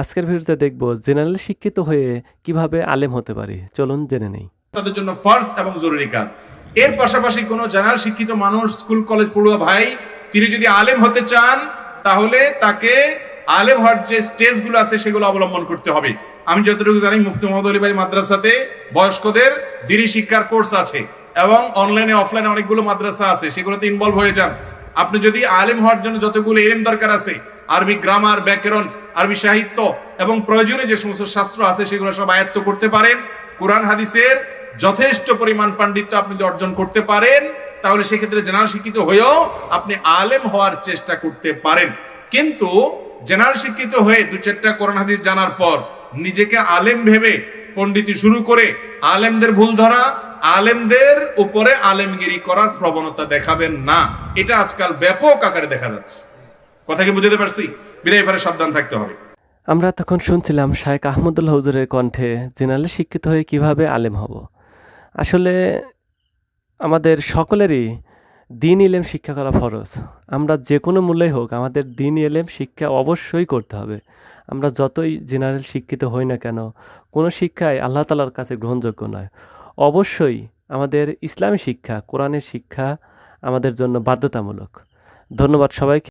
আজকের ভিডিওতে দেখব জেনারেল শিক্ষিত হয়ে কীভাবে আলেম হতে পারি। চলুন জেনে নেই। তাদের জন্য ফার্স এবং জরুরি কাজ। এর পাশাপাশি কোনো জেনারেল শিক্ষিত মানুষ স্কুল কলেজ পড়ুয়া ভাই, তিনি যদি আলেম হতে চান, তাহলে তাকে আলেম হওয়ার যে স্টেজগুলো আছে, সেগুলো অবলম্বন করতে হবে। আমি যতটুকু জানি, মুফতি মোহাম্মদ আলী মাদ্রাসাতে বয়স্কদের দিনী শিক্ষার কোর্স আছে এবং অনলাইনে অফলাইনে অনেকগুলো মাদ্রাসা আছে, সেগুলোতে ইনভলভ হয়ে যান। আপনি যদি আলেম হওয়ার জন্য যতগুলো এলেম দরকার আছে, আরবি গ্রামার ব্যাকরণ আরবি সাহিত্য এবং প্রয়োজনীয় যে সমস্ত শাস্ত্র আছে সেগুলো সব আয়ত্ত করতে পারেন। কোরআন হাদিসের যথেষ্ট পরিমাণ পাণ্ডিত্য আপনি যদি অর্জন করতে পারেন, তাহলে সেক্ষেত্রে জেনারেল শিক্ষিত হয়েও আপনি আলেম হওয়ার চেষ্টা করতে পারেন। কিন্তু জেনারেল শিক্ষিত হয়ে দু চারটা কোরআন হাদিস জানার পর নিজেকে আলেম ভেবে পণ্ডিতি শুরু করে আলেমদের ভুল ধরা, আলেমদের উপরে আলেমগিরি করার প্রবণতা দেখাবেন না। এটা আজকাল ব্যাপক আকারে দেখা যাচ্ছে। কথা কি বুঝতে পারছি? বিদায় এবারে সাবধান থাকতে হবে। আমরা তখন শুনছিলাম শায়েক আহমদুল্লাহ হুজুরের কণ্ঠে জেনারেল শিক্ষিত হয়ে কীভাবে আলেম হব? আসলে আমাদের সকলেরই দিন ইলেম শিক্ষা করা ফরজ। আমরা যে কোনো মূল্যেই হোক, আমাদের দিন ইলেম শিক্ষা অবশ্যই করতে হবে। আমরা যতই জেনারেল শিক্ষিত হই না কেন, কোনো শিক্ষাই আল্লাহ তালার কাছে গ্রহণযোগ্য নয়। অবশ্যই আমাদের ইসলামী শিক্ষা, কোরআনের শিক্ষা আমাদের জন্য বাধ্যতামূলক। ধন্যবাদ সবাইকে।